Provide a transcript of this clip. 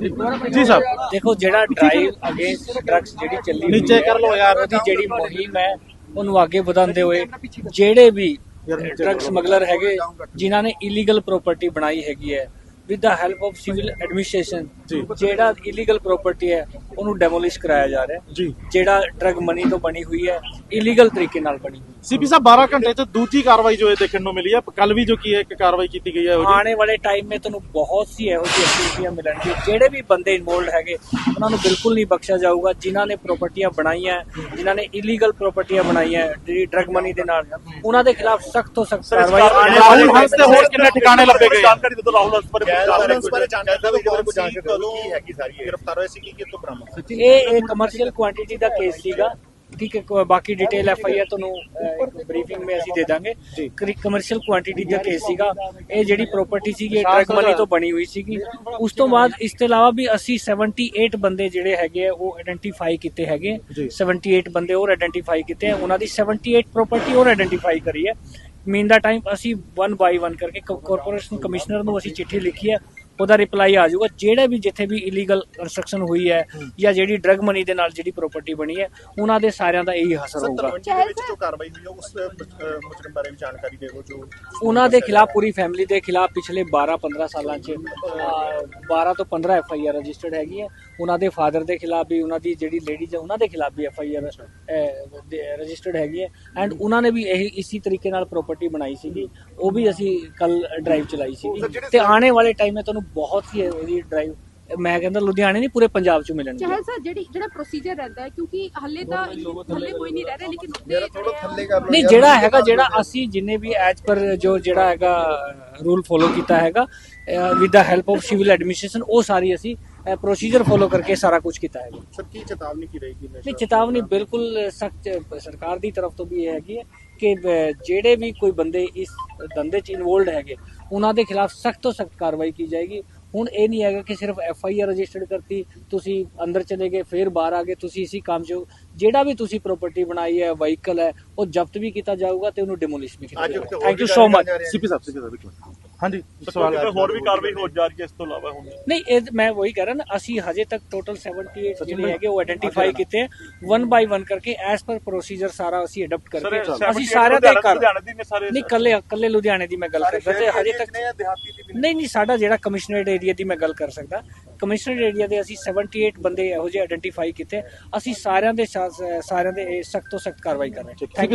ਜੀ ਸਾਹਿਬ ਦੇਖੋ ਜਿਹੜਾ ਡਰਾਈਵ ਅਗੇਂਸਟ ਡਰੱਗਸ ਜਿਹੜੀ ਚੱਲੀ ਹੋਈ ਨੀਚੇ ਕਰ ਲਓ ਯਾਰ। ਉਹਦੀ ਜਿਹੜੀ ਮੁਹਿੰਮ ਹੈ ਉਹਨੂੰ ਅੱਗੇ ਵਧਾਉਂਦੇ ਹੋਏ ਜਿਹੜੇ ਵੀ ਡਰੱਗ ਸਮਗਲਰ ਹੈਗੇ ਜਿਨ੍ਹਾਂ ਨੇ ਇਲੀਗਲ ਪ੍ਰਾਪਰਟੀ ਬਣਾਈ ਹੈਗੀ ਹੈ with the help of civil administration. ਜਿਹੜਾ ਇਲੀਗਲ ਪ੍ਰਾਪਰਟੀ ਹੈ ਉਹਨੂੰ ਡੈਮੋਲਿਸ਼ ਕਰਾਇਆ ਜਾ ਰਿਹਾ ਜੀ। ਜਿਹੜਾ ਡਰੱਗ ਮਨੀ ਤੋਂ ਬਣੀ ਹੋਈ ਹੈ ਇਲੀਗਲ ਤਰੀਕੇ ਨਾਲ ਬਣੀ ਸੀਪੀ ਸਾਹਿਬ 12 ਘੰਟੇ ਚ ਦੂਜੀ ਕਾਰਵਾਈ ਜੋ ਇਹ ਦੇਖਣ ਨੂੰ ਮਿਲੀ ਹੈ ਕੱਲ ਵੀ ਜੋ ਕੀ ਹੈ ਇੱਕ ਕਾਰਵਾਈ ਕੀਤੀ ਗਈ ਹੈ ਆਉਣੇ ਵਾਲੇ ਟਾਈਮ ਮੇ ਤੁਹਾਨੂੰ ਬਹੁਤ ਸੀ ਇਹੋ ਜਿਹੀ ਐਕਟੀਵਿਟੀਆਂ ਮਿਲਣਗੀਆਂ। ਜਿਹੜੇ ਵੀ ਬੰਦੇ ਇਨਵੋਲਡ ਹੈਗੇ ਉਹਨਾਂ ਨੂੰ ਬਿਲਕੁਲ ਨਹੀਂ ਬਖਸ਼ਿਆ ਜਾਊਗਾ। ਜਿਨ੍ਹਾਂ ਨੇ ਪ੍ਰਾਪਰਟੀਆਂ ਬਣਾਈਆਂ ਜਿਨ੍ਹਾਂ ਨੇ ਇਲੀਗਲ ਪ੍ਰਾਪਰਟੀਆਂ ਬਣਾਈਆਂ ਜਿਹੜੀ ਡਰੱਗ ਮਨੀ ਦੇ ਨਾਲ ਉਹਨਾਂ ਦੇ ਖਿਲਾਫ ਸਖਤ ਤੋਂ ਸਖਤ ਕਾਰਵਾਈ ਰਾਹੁਲ ਹੰਸ ਤੇ ਹੋਰ ਕਿੰਨੇ ਠਿਕਾਣੇ ਲੱਭੇ ਗਏ? ਜਾਣਕਾਰੀ ਦੇ ਦੋ ਰਾਹੁਲ ਹੰਸ ਬਾਰੇ ਇਹ? ਇਹ ਕਮਰਸ਼ੀਅਲ ਕੁਆਂਟੀਟੀ ਦਾ ਕੇਸ ਸੀਗਾ। ਠੀਕ ਹੈ ਬਾਕੀ ਡਿਟੇਲ ਐਫ ਆਈ ਆਰ ਤੁਹਾਨੂੰ ਬਰੀਫਿੰਗ ਵਿੱਚ ਅਸੀਂ ਦੇ ਦਾਂਗੇ। ਕਮਰਸ਼ੀਅਲ ਕੁਆਂਟੀਟੀ ਦਾ ਕੇਸ ਸੀਗਾ। ਇਹ ਜਿਹੜੀ ਪ੍ਰਾਪਰਟੀ ਸੀਗੀ ਇਹ ਡਰਗ ਮਨੀ ਤੋਂ ਬਣੀ ਹੋਈ ਸੀਗੀ। ਉਸ ਤੋਂ ਬਾਅਦ ਇਸ ਤੋਂ ਇਲਾਵਾ ਵੀ ਅਸੀਂ 78 ਬੰਦੇ ਜਿਹੜੇ ਹੈਗੇ ਆ ਉਹ ਆਇਡੈਂਟੀਫਾਈ ਕੀਤੇ ਹੈਗੇ। ਜੀ। 78 ਬੰਦੇ ਹੋਰ ਆਇਡੈਂਟੀਫਾਈ ਕੀਤੇ ਆ। ਉਹਨਾਂ ਦੀ 78 ਪ੍ਰਾਪਰਟੀ ਹੋਰ ਆਇਡੈਂਟੀਫਾਈ ਕਰੀ ਹੈ। ਮੀਨ ਦਾ ਟਾਈਮ ਅਸੀਂ 1 ਬਾਈ 1 ਕਰਕੇ ਕਾਰਪੋਰੇਸ਼ਨ ਕਮਿਸ਼ਨਰ ਨੂੰ ਅਸੀਂ ਚਿੱਠੀ ਲਿਖੀ ਹੈ ਉਹਦਾ ਰਿਪਲਾਈ ਆ ਜਾਊਗਾ। ਜਿਹੜੇ ਵੀ ਜਿੱਥੇ ਵੀ ਇਲੀਗਲ ਕੰਸਟਰਕਸ਼ਨ ਹੋਈ ਹੈ ਜਾਂ ਜਿਹੜੀ ਡਰਗ ਮਨੀ ਦੇ ਨਾਲ ਜਿਹੜੀ ਪ੍ਰਾਪਰਟੀ ਬਣੀ ਹੈ ਉਹਨਾਂ ਦੇ ਸਾਰਿਆਂ ਦਾ ਇਹੀ ਅਸਰ ਹੋਊਗਾ। 57 ਦੇ ਵਿੱਚ ਜੋ ਕਾਰਵਾਈ ਹੋਈ ਹੈ ਉਸ ਅਹ, ਮੁਜਰਮ ਬਾਰੇ ਵੀ ਜਾਣਕਾਰੀ ਦਿਓ ਜੋ ਉਹਨਾਂ ਦੇ ਖਿਲਾਫ ਪੂਰੀ ਫੈਮਿਲੀ ਦੇ ਖਿਲਾਫ ਪਿਛਲੇ 12-15 ਸਾਲਾਂ 'ਚ ਅਹ, 12 ਤੋਂ 15 ਐਫ ਆਈ ਆਰ ਰਜਿਸਟਰਡ ਹੈਗੀ ਹੈ ਉਹਨਾਂ ਦੇ ਫਾਦਰ ਦੇ ਖਿਲਾਫ ਵੀ ਉਹਨਾਂ ਦੀ ਜਿਹੜੀ ਲੇਡੀਜ਼ ਹੈ ਉਹਨਾਂ ਦੇ ਖਿਲਾਫ ਵੀ ਐਫ ਆਈ ਆਰ ਰਜਿਸਟਰਡ ਹੈਗੀ ਹੈ। ਐਂਡ ਉਹਨਾਂ ਨੇ ਵੀ ਇਹ ਇਸੇ ਤਰੀਕੇ ਨਾਲ ਪ੍ਰਾਪਰਟੀ ਬਣਾਈ ਸੀਗੀ। ਉਹ ਵੀ ਅਸੀਂ ਕੱਲ ਡਰਾਈਵ ਚਲਾਈ ਸੀਗੀ। ਤੇ ਆਉਣੇ ਵਾਲੇ ਟਾਈਮ 'ਚ ਤੁਹਾਨੂੰ ਬਹੁਤ ਹੀ ਉਹਦੀ ਡਰਾਈਵ ਮੈਂ ਕਹਿੰਦਾ ਲੁਧਿਆਣੇ ਨਹੀਂ ਪੂਰੇ ਪੰਜਾਬ 'ਚ ਮਿਲਣਗੇ। ਚਾਹੇ ਸਰ ਜਿਹੜੀ ਜਿਹੜਾ ਪ੍ਰੋਸੀਜਰ ਰਹਿੰਦਾ ਹੈ ਕਿਉਂਕਿ ਹੱਲੇ ਤਾਂ ਥੱਲੇ ਕੋਈ ਨਹੀਂ ਰਹਿ ਰਿਹਾ ਲੇਕਿਨ ਮੇਰਾ ਥੋੜਾ ਥੱਲੇ ਕਰ ਲਓ। ਨਹੀਂ ਜਿਹੜਾ ਹੈਗਾ ਜਿਹੜਾ ਅਸੀਂ ਜਿੰਨੇ ਵੀ ਐਜ ਪਰ ਜੋ ਜਿਹੜਾ ਹੈਗਾ ਰੂਲ ਫੋਲੋ ਕੀਤਾ ਹੈਗਾ with the help of civil administration ਉਹ ਸਾਰੀ ਅਸੀਂ ਪ੍ਰੋਸੀਜਰ ਫੋਲੋ ਕਰਕੇ ਸਾਰਾ ਕੁਝ ਕੀਤਾ ਹੈਗਾ। ਸਰ ਕੀ ਚੇਤਾਵਨੀ ਕੀ ਰਹੇਗੀ ਨਹੀਂ ਚੇਤਾਵਨੀ ਬਿਲਕੁਲ ਸਖਤ ਸਰਕਾਰ ਦੀ ਤਰਫ ਤੋਂ ਵੀ ਇਹ ਹੈਗੀ ਹੈ ਕਿ ਜਿਹੜੇ ਵੀ ਕੋਈ ਬੰਦੇ ਇਸ ਧੰਦੇ 'ਚ ਇਨਵੋਲਡ ਹੈਗੇ ਉਹਨਾਂ ਦੇ ਖਿਲਾਫ ਸਖਤ ਤੋਂ ਸਖਤ ਕਾਰਵਾਈ ਕੀ ਜਾਏਗੀ। ਹੁਣ ਇਹ ਨਹੀਂ ਹੈਗਾ ਕਿ ਸਿਰਫ ਐਫ ਆਈ ਆਰ ਰਜਿਸਟਰਡ ਕਰਤੀ ਤੁਸੀਂ ਅੰਦਰ ਚਲੇ ਗਏ ਫਿਰ ਬਾਹਰ ਆ ਗਏ ਤੁਸੀਂ ਇਸੀ ਕੰਮ 'ਚ ਹੋ। ਜਿਹੜਾ ਵੀ ਤੁਸੀਂ ਪ੍ਰਾਪਰਟੀ ਬਣਾਈ ਹੈ ਵਹੀਕਲ ਹੈ ਉਹ ਜ਼ਬਤ ਵੀ ਕੀਤਾ ਜਾਊਗਾ ਤੇ ਉਹਨੂੰ ਡਿਮੋਲਿਸ਼ ਵੀ ਕੀਤਾ ਜਾਊਗਾ। Thank you so much CP sahib CP sahib ਹਾਂਜੀ ਸਵਾਲ ਕਿਤੇ ਹੈ ਹੋਰ ਵੀ ਕਾਰਵਾਈ ਹੋ ਜਾ ਰਹੀ ਹੈ ਇਸ ਤੋਂ ਇਲਾਵਾ ਹੁਣ। ਨਹੀਂ ਇਹ ਮੈਂ ਵਹੀ ਕਹਿ ਰਿਹਾ ਨਾ ਅਸੀਂ ਹਜੇ ਤੱਕ ਟੋਟਲ 78 ਜਿਹੜੇ ਹੈਗੇ ਉਹ ਆਇਡੈਂਟੀਫਾਈ ਕੀਤੇ 1 ਬਾਈ 1 ਕਰਕੇ ਐਸ ਪਰ ਪ੍ਰੋਸੀਜਰ ਸਾਰਾ ਅਸੀਂ ਅਡਾਪਟ ਸਰ ਕਰਕੇ ਅਸੀਂ ਸਾਰਿਆਂ ਕਰ ਦੀ ਨੇ ਸਾਰੇ ਨਹੀਂ ਕੱਲੇ ਕੱਲੇ ਲੁਧਿਆਣੇ ਦੀ ਮੈਂ ਗੱਲ ਕਰਦਾ। ਤੇ ਹਜੇ ਤੱਕ ਨੇ ਦਿਹਾਤੀ ਦੀ ਵੀ ਨਹੀਂ ਨਹੀਂ ਸਾਡਾ ਜਿਹੜਾ ਕਮਿਸ਼ਨਰੇਟ ਏਰੀਆ ਦੀ ਮੈਂ ਗੱਲ ਕਰ ਸਕਦਾ। ਕਮਿਸ਼ਨਰੇਟ ਏਰੀਆ ਦੇ ਅਸੀਂ 78 ਬੰਦੇ ਇਹੋ ਜਿਹੇ ਆਇਡੈਂਟੀਫਾਈ ਕੀਤੇ। ਅਸੀਂ ਸਾਰਿਆਂ ਦੇ ਸਾ- ਸਾਰਿਆਂ ਦੇ ਸਖਤ ਤੋਂ ਸਖਤ ਕਾਰਵਾਈ ਕਰ ਰਹੇ ਹਾਂ।